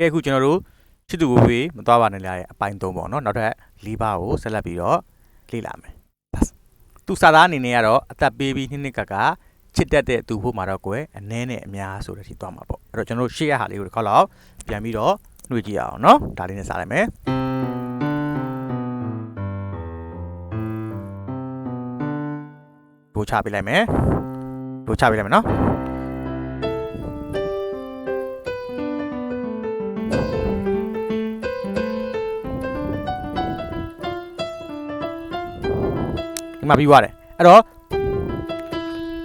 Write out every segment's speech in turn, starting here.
ကဲအခုကျွန်တော်တို့ချစ်သူဝေးမသွားပါနဲ့လားရဲ့အပိုင်း3ပေါ့နော်နောက်ထပ်၄ပါးကိုဆက်လက်ပြီးတော့လေ့လာမယ်သူစာသားအနေနဲ့ကတော့အသက်ပေးပြီးနှစ်နှစ်ကကချစ်တတ်တဲ့သူဖို့မှာတော့ကွယ်အနည်းနဲ့အများဆိုတဲ့အထိသွားမှာပေါ့အဲ့တော့ကျွန်တော်တို့ရှေ့ရဟာလေးကိုတစ်ခေါက်လောက်ပြန်ပြီးတော့နှွေကြည့်ရအောင်နော်ဒါလေးနဲ့စလိုက်မယ်ဒိုးချပေးလိုက်မယ်ဒိုးချပေးလိုက်မယ်နော် မှာပြီးသွားတယ်အဲ့တော့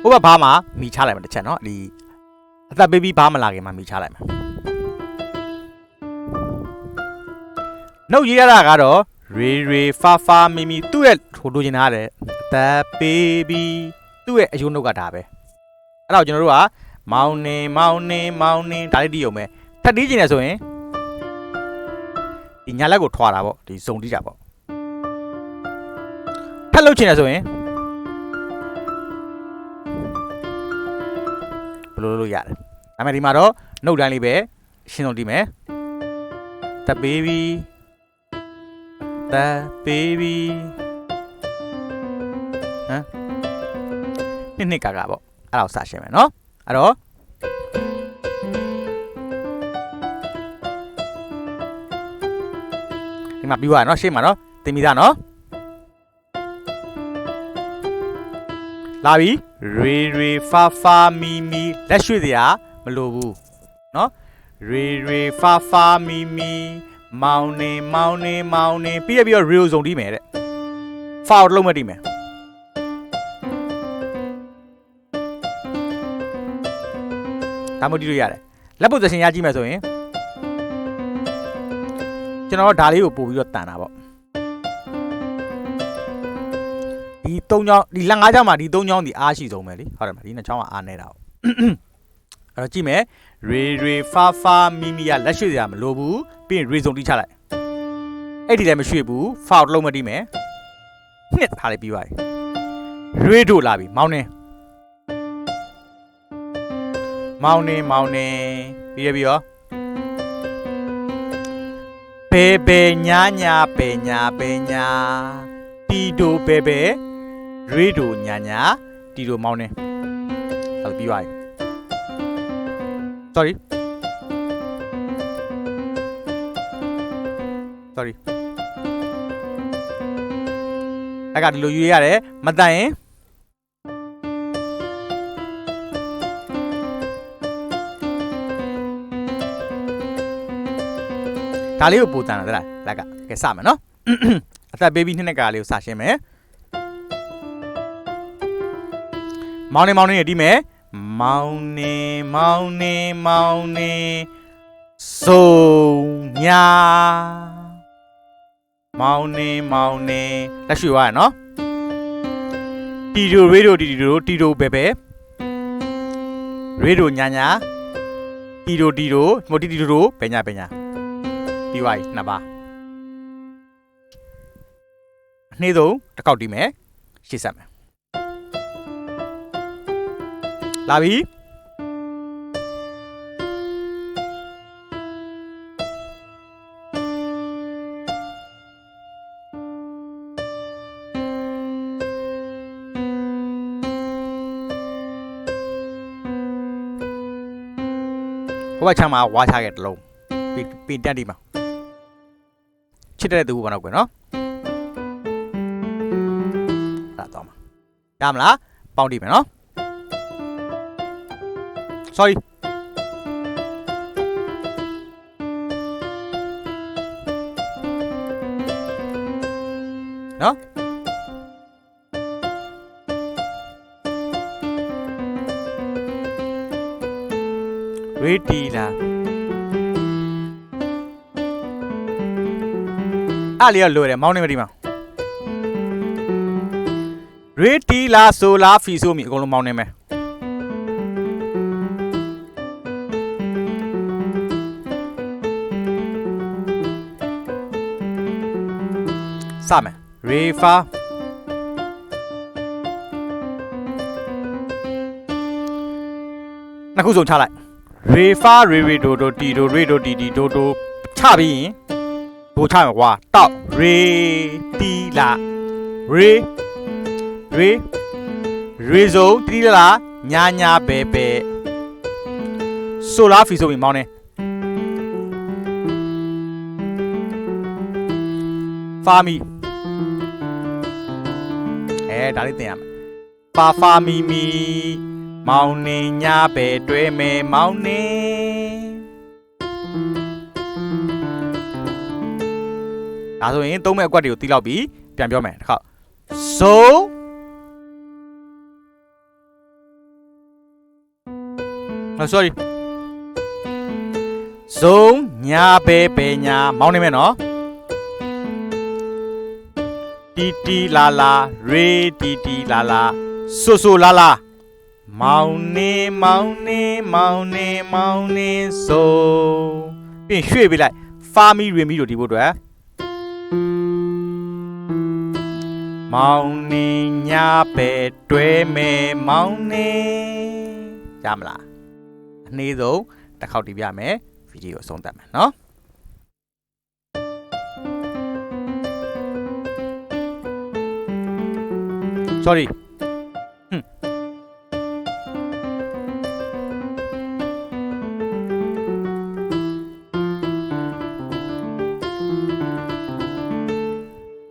ဟိုဘက်ဘားမှာမီချလိုက်မယ်တစ်ချက်နော်ဒီအသက်ပေးပြီးဘားမလာခင်မှာမီချလိုက်မယ်နှုတ်ရေးရတာကတော့ရေရေဖာဖာမီမီသူ့ရဲ့ဟိုလိုချင်တာတဲ့အသက်ပေးပြီးသူ့ရဲ့အယုံနှုတ်ကဒါပဲအဲ့တော့ကျွန်တော်တို့ကမောင်းနေမောင်းနေမောင်းနေဒါလေးတီးအောင်ပဲထပ်တီးကျင်တယ်ဆိုရင်ဒီညာလက်ကိုထွာတာပေါ့ဒီစုံတီးတာပေါ့ ထပ်လုပ်ချင်တယ်ဆိုရင်ဘယ်လိုလုပ်လို့ရတယ်။ဒါပေမဲ့ဒီမှာတော့နှုတ်တန်းလေးပဲရှင်းဆုံးတီးမယ်။ The baby The baby ဟမ်နှစ်နှစ်ကာကာပေါ့အဲ့ဒါကိုစရှင်းမယ်နော်အဲ့တော့ဒီမှာပြီးသွားရနော်ရှင်းမှာနော်တင်ပြီးသားနော် လာပြီရေရေဖာဖာမီမီလက်ရွှေ့စရာမလိုဘူးเนาะရေရေဖာဖာမီမီမောင်းနေမောင်းနေမောင်းနေပြီးရပြီးတော့ရေကိုစုံတီးမယ်တဲ့ဖာကိုတစ်လုံးမတီးမယ်ဒါမှမဟုတ်တီးလို့ရတယ်လက်ပုတ်သရှင်ရကြည့်မယ်ဆိုရင်ကျွန်တော်တို့ဒါလေးကိုပို့ပြီးတော့တန်တာပေါ့ ဒီ၃ချောင်းဒီလက်၅ချောင်းမှာဒီ၃ချောင်းဒီအားရှိဆုံးပဲလေဟုတ်တယ်မလားဒီနှစ်ချောင်းကအားနေတာပေါ့အဲ့တော့ကြည့်မယ်ရေရေဖာဖာမီမီကလက်ရွှေ့စရာမလိုဘူးပြီးရင်ရေစုံတီးချလိုက်အဲ့ဒီလည်းမရွှေ့ဘူးဖောက်တစ်လုံးမတီးမယ်နှစ်ထားလိုက်ပြီးပါပြီရေတို့လာပြီမောင်းနေမောင်းနေမောင်းနေပြီးရပြီးရောဘေဘေညာညာဘေညာဘေညာတီတိုဘေဘေ ရေဒိုညာညာတီဒိုမောင်းနေအဲ့ဒါပြီးပါပြီ sorry sorry အဲ့ကဒီလိုယူရရတယ်မတန်ရင်ဒါလေးကိုပူတန်တာတဲ့လားလက်ကကဲစမယ်နော်အသက်ဘေဘီနှစ်နှစ်ကာလေးကိုစရှင်းမယ် မောင်းနေမောင်းနေတီးမယ်မောင်းနေမောင်းနေမောင်းနေစုံညာမောင်းနေမောင်းနေလက်ရွှေသွားရနော်တီတိုရေဒိုတီတိုတီတိုဘဲဘဲရေဒိုညာညာတီတိုတီတိုမိုတီတီတိုဘဲညာဘဲညာပြီးသွားပြီနှစ်ပါအနှေးဆုံးတစ်ခေါက်တီးမယ်ရှေ့ဆက်မယ် လာပြီဟိုဘက်ချမ်းမှာဝါချခဲ့တလုံးပင်ပင်တက်ဒီမှာချစ်တဲ့သူဘာလို့ကွယ်နော်အဲ့ဒါတော့မှာရမလားပေါင်းတိမယ်နော် sorry နော်ဝေးတီလာအားလေးရလွယ်တယ်မောင်းနေမဒီမှာရေတီလာဆိုလာဖီဆိုမီအကုန်လုံးမောင်းနေမယ် စမယ်ရေဖာနှစ်ခုစုံချလိုက်ရေဖာရေရေဒိုဒိုတီဒိုရေဒိုတီတီဒိုဒိုချပြီးရင်ဒိုချမယ်ကွာတောက်ရေတီလာရေရေရေစုံတီလာလာညာညာပဲပဲဆိုလာဖီဆိုပြီးမောင်းနေဖာမီ အဲဒါလေးသင်ရမယ်ဖာဖာမီမီမောင်နေညာပဲတွဲမယ်မောင်နေဒါဆိုရင်သုံးမဲ့အကွက်တွေကိုတီးလောက်ပြီးပြန်ပြောမယ်တစ်ခါဆိုဟော sorry ဇုံညာပဲပဲညာမောင်းနေမယ်နော် တီတီလာလာရေတီတီလာလာဆူဆူလာလာမောင်းနေမောင်းနေမောင်းနေမောင်းနေဆိုပြင်ရွှေ့ပေးလိုက်ဖာမီရင်မီတို့ဒီဖို့အတွက်မောင်းနေညာပဲတွဲမယ်မောင်းနေရမလားအနည်းဆုံးတစ်ခေါက်တီးပြမယ်ဗီဒီယိုအဆုံးသတ်မယ်နော် sorry ဟွန်း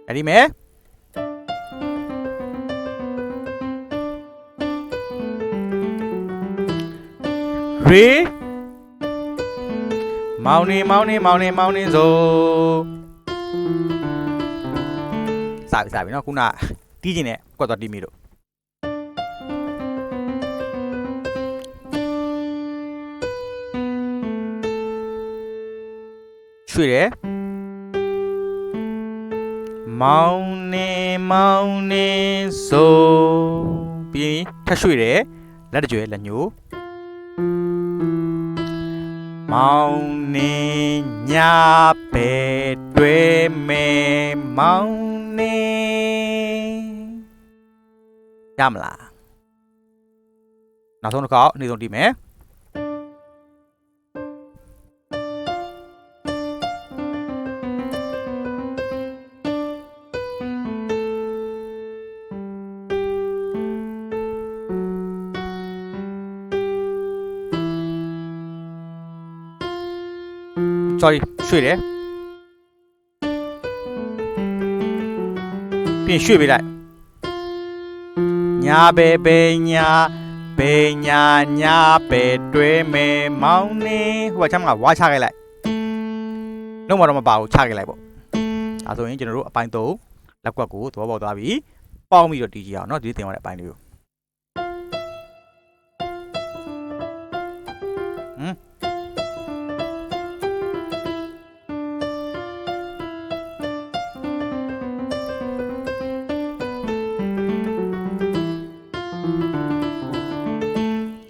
အဲ့ဒီမဲ့ရေမောင်နေမောင်နေမော င်နေမောင်နေဆိုစပြီစပြီနော်ခုနတီးကျင်တဲ့ကွက်တော့တီးမိလို့ရွှေ့တယ်မောင်နေမောင်နေဆိုပြီးရင်ထပ်ရွှေ့တယ်လက်တကြွယ်လက်ညိုးမောင်နေညာပဲတွဲမယ်မောင်နေ ရမလားနောက်ဆုံးတစ်ခေါက်နေ့ဆုံးတီးမယ်။ sorry ရွှေ့တယ်ပြင်ရွှေ့ပေးလိုက် ညာပဲပဲညာပဲညာညာပဲတွဲမယ်မောင်းနေဟိုကချမ်းကဝါချခဲ့လိုက်လုံးဝတော့မပါဘူးချခဲ့လိုက်ပေါ့အဲဆိုရင်ကျွန်တော်တို့အပိုင်း3လက်ကွက်ကိုသဘောပေါက်သွားပြီပေါင်းပြီးတော့တီးကြည့်အောင်เนาะဒီတင်သွားတဲ့အပိုင်းလေးကို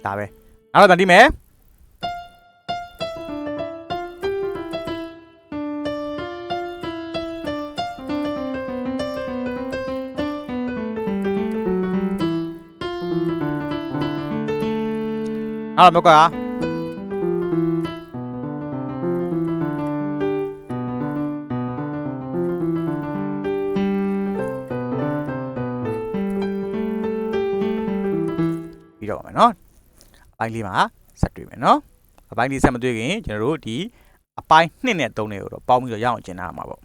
ဒါပဲနောက်တော့ပြန်တီးမယ်နောက်တော့မကွာပြီးတော့ပါမယ်နော် အပိုင်းလေးမှာဆက်တွေ့မယ်နော်အပိုင်းလေးဆက်မတွေ့ခင်ကျွန်တော်တို့ဒီအပိုင်း2နဲ့3တွေကိုတော့ပေါင်းပြီးတော့ရအောင်ကျင်နာရမှာပေါ့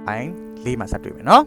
အပိုင်း လေးမှာဆက်တွေ့မယ်နော်